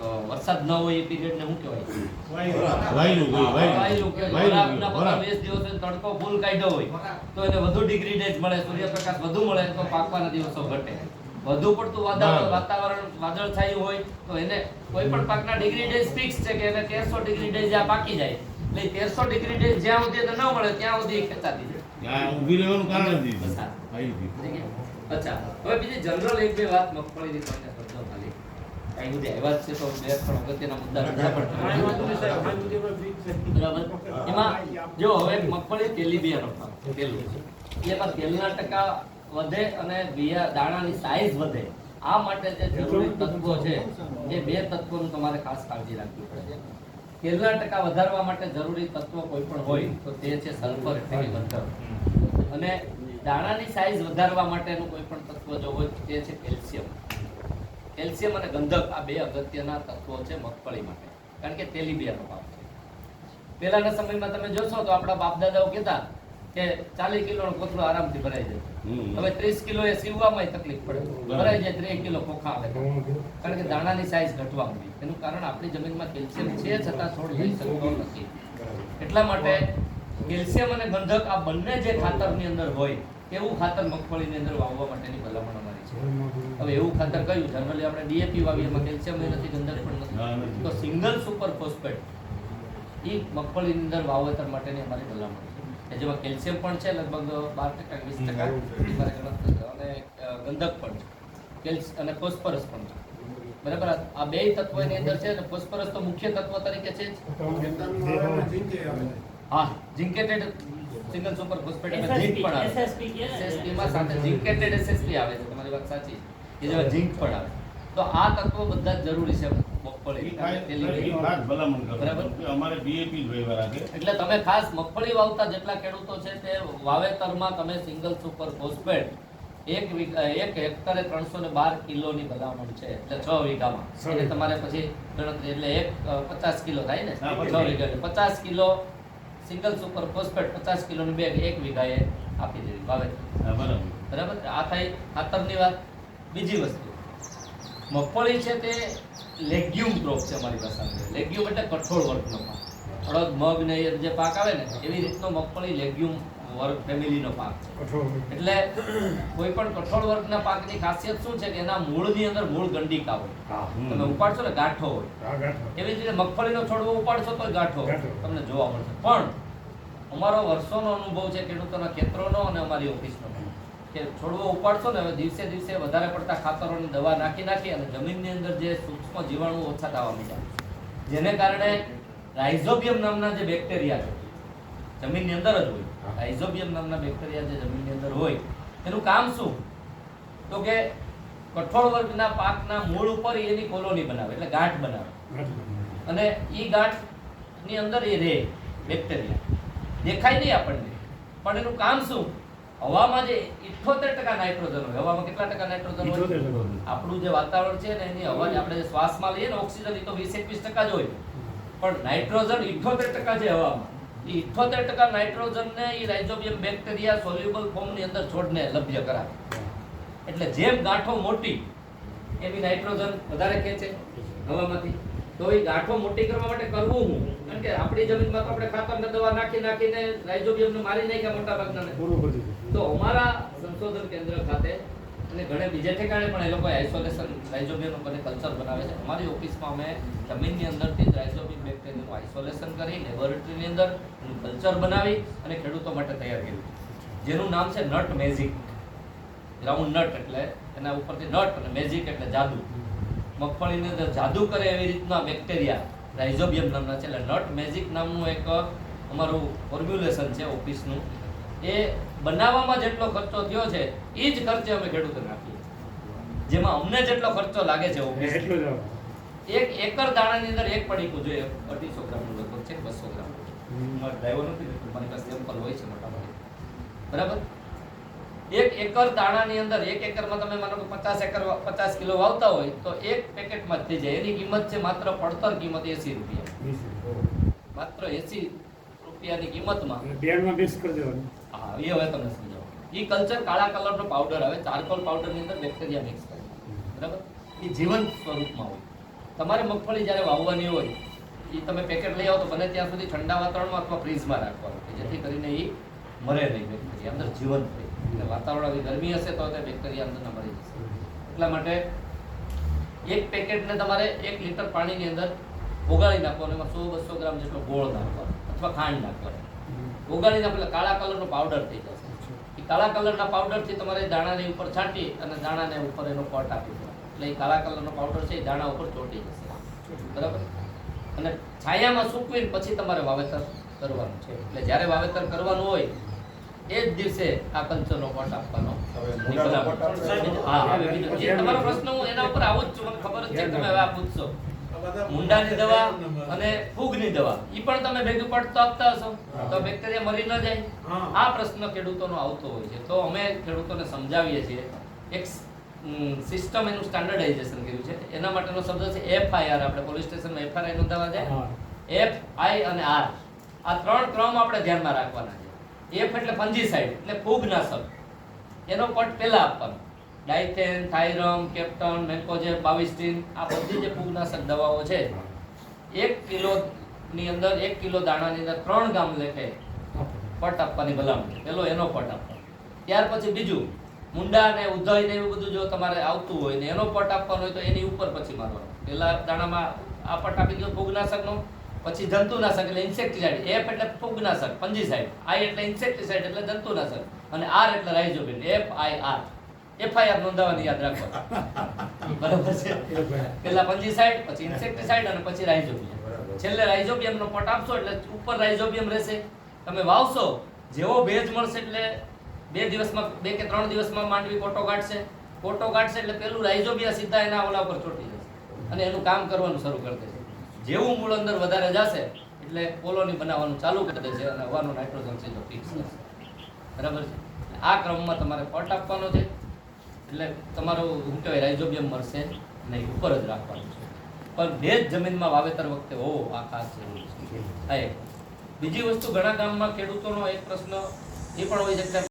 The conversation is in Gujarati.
વરસાદ ન હોય એ પીરિયડ ને શું કહેવાય? વાયલું ગયું, વાયલું. વાયુ કે વાયલું વરાપના ગયું, વરાપ. 15 દિવસે તડકો ફૂલ કાઢ્યો હોય તો એને વધુ ડિગ્રી ડેજ મળે સૂર્યપ્રકાશ વધુ મળે તો પાકવાના દિવસો ઘટે. વધુ પડતું વાદળ વાતાવરણ વાદળ છાયું હોય તો એને કોઈ પણ પાકના ડિગ્રી ડેજ ફિક્સ છે કે એને તેરસો ડિગ્રી ડેજ આ પાકી જાય એટલે તેરસો ડિગ્રી ડેજ જ્યાં સુધી ન મળે ત્યાં સુધી એ ખેંચાતી જાય. ઊભી રહેવાનું કારણ જ? અચ્છા. હવે બીજી જનરલ એક બે વાત મગફળીની તમને સમજો ખાલી. કાંઈ બધી આવ્યા છે તો બે ત્રણ અગત્યના મુદ્દા રજૂ પણ કરવા. બરાબર? એમાં જો હવે મગફળી તેલીબિયાનો પાક તેલું. એમાં તેલના ટકા વધે અને બિયા દાણાની સાઈઝ વધે. આ માટે જે જરૂરી તત્વો છે એ બે તત્વોનું તમારે ખાસ કાળજી રાખવી પડે. તેલના ટકા વધારવા માટે જરૂરી તત્વો કોઈ પણ હોય તો તે છે સલ્ફર એટલે કે ગંધક અને દાણાની સાઈઝ વધારવા માટેનું કોઈ પણ તત્વ જો હોય તે છે કેલ્શિયમ કેલ્શિયમ અને ગંધક આ બે અગત્યના તત્વો છે મગફળી માટે. કારણ કે તેલીબિયાનો પાક છે. પહેલાના સમયમાં તમે જોશો તો આપણા બાપ દાદાઓ કહેતા કે ચાલીસ કિલોનો કોથળો આરામથી ભરાઈ જાય હવે ત્રીસ કિલો એ સીવવામાં તકલીફ પડે. ભરાઈ જાય ત્રીસ કિલો ખોખા આવે. કારણ કે દાણાની સાઈઝ ઘટવા માંડી. એનું કારણ આપણી જમીનમાં કેલ્શિયમ છે છતાં છોડ લઈ શકતો નથી. એટલા માટે કેલ્શિયમ અને ગંધક આ બંને જે ખાતરની અંદર હોય એવું ખાતર મગફળીની અંદર વાવવા માટેની ભલામણ અમારી છે. હવે એવું ખાતર કયું? જનરલી આપણે ડીએપી વાવીએ એમાં કેલ્શિયમ નથી ગંધક પણ નથી. તો સિંગલ સુપર ફોસ્ફેટ એ મગફળીની અંદર વાવેતર માટેની અમારી ભલામણ છે. કે જેમાં કેલ્શિયમ પણ છે લગભગ બાર ટકા વીસ ટકા. અને ગંધક પણ છે. કેલ્સ અને ફોસ્ફરસ પણ છે. બરાબર? આ- આ બે તત્વો એની અંદર છે અને ફોસ્ફરસ તો મુખ્ય તત્વ તરીકે છે જ. હા ઝિંકેટેડ સિંગલ સુપર ફોસ્ફેટ એમાં ઝીંક પણ આવે? SSP માં સાથે ઝિંકેટેડ એસએસપી આવે છે તમારી વાત સાચી. એ જેમાં ઝીંક પણ આવે. તો આ તત્વો બધા જ જરૂરી છે એટલે તમે ખાસ મગફળી વાવતા જેટલા ખેડૂતો છે તે વાવેતરમાં તમે સિંગલ સુપર ફોસ્ફેટ એક વીઘા એક હેક્ટરે ત્રણસો ને બાર કિલોની ભલામણ છે એટલે છ વીઘામાં. એટલે તમારે પછી ગણતરી એટલે એક પચાસ કિલો થાય ને? છ વીઘા પચાસ કિલો સિંગલ સુપર ફોસ્ફેટ પચાસ કિલોની બેગ એક વીઘાએ આપી દેવી વાવેતર. બરાબર. બરાબર? આ થઈ ખાતરની વાત. બીજી વસ્તુ. મગફળી છે તે લેગ્યુમ ક્રોપ છે અમારી પાસે લેગ્યુમ એટલે કઠોળ વર્ગનો પાક. અડદ મગ ને જે પાક આવે ને એવી રીતનો મગફળી લેગ્યુમ વર્ગ ફેમિલીનો પાક છે. એટલે કોઈ પણ કઠોળ વર્ગના પાકની ખાસિયત શું છે કે એના મૂળની અંદર મૂળ ગંડિકા હોય તમે ઉપાડશો ને ગાંઠો હોય. એવી જ રીતે મગફળીનો છોડવો ઉપાડશો તો ગાંઠો. તમને જોવા મળશે. પણ અમારો વર્ષોનો અનુભવ છે ખેડૂતોના ખેતરોનો અને અમારી ઓફિસનો. કે છોડવો ઉપાડશો ને હવે દિવસે દિવસે વધારે પડતા ખાતરોની દવા નાખી નાખી અને જમીનની અંદર જે સૂક્ષ્મ જીવાણુ ઓછા થવા માંડ્યા. જેને કારણે રાઇઝોબિયમ નામના જે બેક્ટેરિયા છે જમીનની અંદર જ હોય. આઇઝોબિયમ નામના બેક્ટેરિયા જે જમીનની અંદર હોય એનું કામ શું? તો કે કઠોળ વર્ગના પાકના મૂળ ઉપર એની કોલોની બનાવે એટલે ગાંઠ બનાવે. અને એ ગાંઠની અંદર એ રહે બેક્ટેરિયા દેખાય નહીં આપણને. પણ એનું કામ શું? હવામાં જે 78% ટકા નાઇટ્રોજન હોય હવામાં કેટલા ટકા નાઇટ્રોજન હોય? આપણું જે વાતાવરણ છે ને એની હવા આપણે શ્વાસમાં લઈએ ને ઓક્સિજન એ તો વીસ એકવીસ ટકા જ હોય. પણ નાઇટ્રોજન 78% ટકા છે હવામાં. 78% ટકા નાઇટ્રોજનને એ રાઇઝોબિયમ બેક્ટેરિયા સોલ્યુબલ ફોર્મની અંદર છોડને લભ્ય કરાવે. એટલે જેમ ગાંઠો મોટી એવી નાઇટ્રોજન વધારે ખેંચે હવામાંથી. તો એ ગાંઠો મોટી કરવા માટે કરવું હું? કારણ કે આપણી જમીનમાં તો આપણે ખાતરને દવા નાખી નાખીને રાઇઝોબિયમને મારી નાખ્યા મોટા ભાગના તો અમારા સંશોધન કેન્દ્ર ખાતે ઘણે બીજે ઠેકાણે પણ એ લોકો આઇસોલેશન રાઇઝોબિયમ ઉપર કલ્ચર બનાવે છે. અમારી ઓફિસમાં અમે જમીનની અંદરથી જ રાઇઝોબિયમ બેક્ટેરિયાનું આઇસોલેશન કરી લેબોરેટરીની અંદર કલ્ચર બનાવી અને ખેડૂતો માટે તૈયાર કર્યું. જેનું નામ છે નટ મેઝિક ગ્રાઉન્ડ નટ એટલે એના ઉપરથી નટ અને મેઝિક એટલે જાદુ. મગફળીની અંદર જાદુ કરે એવી રીતના બેક્ટેરિયા રાઇઝોબિયમ નામના છે. એટલે નટ મેઝિક નામનું એક અમારું ફોર્મ્યુલેશન છે ઓફિસનું એ બનાવવામાં જેટલો ખર્ચો થયો છે એ જ ખર્ચે અમે ખેડૂતોને આપીએ. જેમાં અમને જેટલો ખર્ચો લાગે છે એક એકર દાણાની અંદર એક પડીકું જોઈએ અઢીસો ગ્રામનું લગભગ છે બસો ગ્રામ. ડ્રાઈવર નથી મારી પાસે સેમ્પલ હોય છે મોટા ભાગે બરાબર? એક એકર દાણાની અંદર એક એકરમાં તમે માનો કે પચાસ એકર પચાસ કિલો વાવતા હોય તો એક પેકેટમાં થઈ જાય. એની કિંમત છે માત્ર પડતર કિંમત એસી રૂપિયા. માત્ર એસી રૂપિયાની કિંમતમાં? હા એ હવે તમને સમજાવું. એ કલ્ચર કાળા કલરનો પાવડર આવે ચારકોલ પાવડરની અંદર બેક્ટેરિયા મિક્સ કરે. બરાબર? એ જીવંત સ્વરૂપમાં હોય. તમારે મગફળી જ્યારે વાવવાની હોય એ તમે પેકેટ લઈ આવો તો બને ત્યાં સુધી ઠંડા વાતાવરણમાં અથવા ફ્રીજમાં રાખવાનું કે જેથી કરીને એ મરે નહીં બેક્ટેરિયા અંદર જીવંત રહે. એટલે વાતાવરણ ગરમી હશે તો તે બેક્ટેરિયા અંદર મરી જશે. એટલા માટે એક પેકેટને તમારે એક લીટર પાણીની અંદર ઓગાળી નાખવાનું. એમાં સો બસો ગ્રામ જેટલો ગોળ નાખવાનો. અથવા ખાંડ નાખવાની. ઓગાળીને નાખો કાળા કલરનો પાવડર થઈ જશે. એ કાળા કલરના પાવડરથી તમારે દાણાની ઉપર છાંટી અને દાણાને ઉપર એનો કોટ આપી દેવાનો. એટલે એ કાળા કલરનો પાવડર છે એ દાણા ઉપર ચોંટી જશે. બરાબર? અને છાયામાં સૂકવીને પછી તમારે વાવેતર કરવાનું છે. એટલે જ્યારે વાવેતર કરવાનું હોય એ જ દિવસે આ કલ્ચરનો કોટ આપવાનો. તમારો પ્રશ્ન હું એના ઉપર આવું જ છું. મને ખબર જ છે તમે આ પૂછશો. મુંડાની દવા અને ફૂગની દવા. ઈ પણ તમે ભેગું પટ આપતા હશો. તો બેક્ટેરિયા મરી ન જાય. આ પ્રશ્ન ખેડૂતોનો આવતો હોય છે. તો અમે ખેડૂતોને સમજાવીએ છીએ. એક સિસ્ટમ એનું સ્ટાન્ડર્ડાઇઝેશન કર્યું છે. એના માટેનો શબ્દ છે એફઆઈઆર આપણે પોલીસ સ્ટેશનમાં એફઆરઆઈ નોંધાવા જાય. એફ આઈ અને આર આ ત્રણ ક્રમ આપણે ધ્યાનમાં રાખવાના છે. એફ એટલે ફંજીસાઇડ એટલે ફૂગનાશક. એનો પટ પહેલા આપવાનો. ડાઇથેન થાઇરમ, કેપ્ટન મેન્કોજેબ બાવિસ્ટીન, આ બધી જે ફૂગનાશક દવાઓ છે, એક કિલો ની અંદર, એક કિલો દાણાની અંદર ત્રણ ગામ લેખે પટ આપવાની ભલામણ. પેલો એનો પટ આપવાનો ત્યાર પછી બીજું, મુંડા ને ઉધઈ ને એવું બધું જો તમારે આવતું હોય ને એનો પટ આપવાનો હોય તો એની ઉપર પછી મારવાનો. પેલા દાણામાં આ પટ આપી દો ફૂગનાશકનો, પછી જંતુનાશક એટલે ઇન્સેક્ટિસાઇડ એફ એટલે ફૂગનાશક પંજીસાઇડ આઈ એટલે ઇન્સેક્ટિસાઇડ એટલે જંતુનાશક. અને આર એટલે રાઇઝોબિન એફ આઈ આર એફઆઈઆર નોંધાવવાની યાદ રાખો. બરાબર છે? પહેલા પંજીસાઇડ પછી ઇન્સેક્ટિસાઇડ અને પછી રાઇઝોબિયમ છેલ્લે રાઇઝોબિયમનો પટ આપશો એટલે ઉપર રાઇઝોબિયમ રહેશે. તમે વાવશો, જેવો ભેજ મળશે એટલે બે દિવસમાં, બે કે ત્રણ દિવસમાં માંડવી કોટો કાઢશે. કોટો કાઢશે એટલે પેલું રાઇઝોબિયા સીધા એના ઓલા ઉપર ચોટી જશે. અને એનું કામ કરવાનું શરૂ કરી દેશે. જેવું મૂળ અંદર વધારે જશે એટલે કોલોની બનાવવાનું ચાલુ કરી દેશે અને હવાનું નાઇટ્રોજન સીધો ફિક્સ થશે. બરાબર છે? આ ક્રમમાં તમારે પટ આપવાનો છે. એટલે તમારો શું કહેવાય રાઇઝોબિયમ મળશે નહીં ઉપર જ રાખવાનું છે. પણ ભેજ જમીનમાં વાવેતર વખતે હોવો આ ખાસ જરૂરી છે. બીજી વસ્તુ, ઘણા ગામમાં ખેડૂતોનો એક પ્રશ્ન એ પણ હોય છે